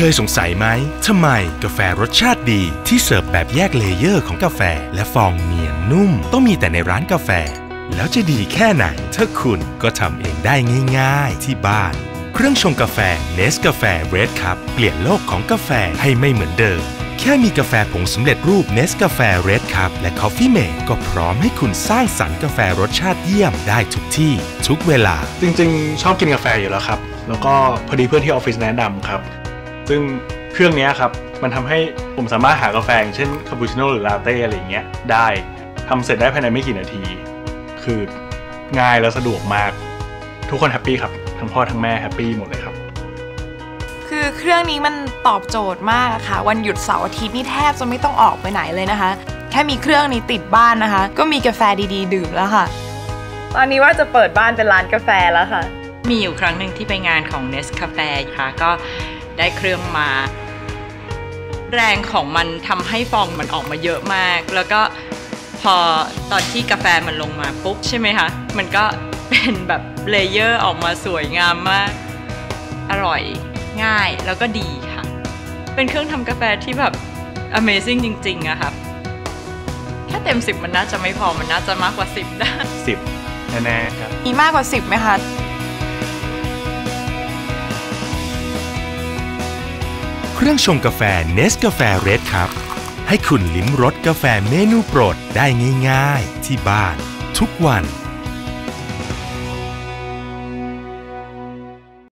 คยสงสัยไหมทำไมกาแฟรสชาติดี ที่เสิร์ฟแบบแยกเลเยอร์ของกาแฟ และฟองเนียนนุ่ม ต้องมีแต่ในร้านกาแฟ แล้วจะดีแค่ไหน ถ้าคุณก็ทำเองได้ง่าย ๆ ที่บ้าน เครื่องชงกาแฟเนสกาแฟเรดคัพเปลี่ยนโลกของกาแฟให้ไม่เหมือนเดิม แค่มีกาแฟผงสำเร็จรูปเนสกาแฟเรดคัพและ Coffee Mate ก็พร้อมให้คุณสร้างสรรค์กาแฟรสชาติเยี่ยมได้ทุกที่ ทุกเวลา จริงๆ ชอบกินกาแฟอยู่แล้วครับ แล้วก็พอดีเพื่อนที่ออฟฟิศแนะนำครับ ซึ่งเครื่องเนี้ยครับ มันทำให้ผมสามารถหากาแฟอย่างเช่นคาปูชิโน่หรือลาเต้อะไรอย่างเงี้ยได้ทำเสร็จได้ภายในไม่กี่นาที คือง่ายและสะดวกมาก ทุกคนแฮปปี้ครับ ทั้งพ่อทั้งแม่แฮปปี้หมดเลยครับ คือเครื่องนี้มันตอบโจทย์มากอะค่ะ วันหยุดเสาร์อาทิตย์นี่แทบจะไม่ต้องออกไปไหนเลยนะคะ แค่มีเครื่องนี้ติดบ้านนะคะ ก็มีกาแฟดีๆ ดื่มแล้วค่ะ ตอนนี้ว่าจะเปิดบ้านเป็นร้านกาแฟแล้วค่ะ มีอยู่ครั้งหนึ่งที่ไปงานของ Nest Cafe ค่ะก็ ได้เครื่องมา แรงของมันทำให้ฟองมันออกมาเยอะมาก แล้วก็พอตอนที่กาแฟมันลงมาปุ๊บใช่ไหมคะ มันก็เป็นแบบเลเยอร์ออกมาสวยงามมาก อร่อยง่ายแล้วก็ดีค่ะ เป็นเครื่องทำกาแฟที่แบบ Amazing จริงๆอะค่ะแค่เต็ม 10 มันน่าจะไม่พอมันน่าจะมากกว่า 10ได้10แน่ๆครับ มีมากกว่า 10ไหมคะ เครื่องชงกาแฟเนสกาแฟเรดครับ ให้คุณลิ้มรสกาแฟเมนูโปรดได้ง่าย ๆ ที่บ้าน ทุกวัน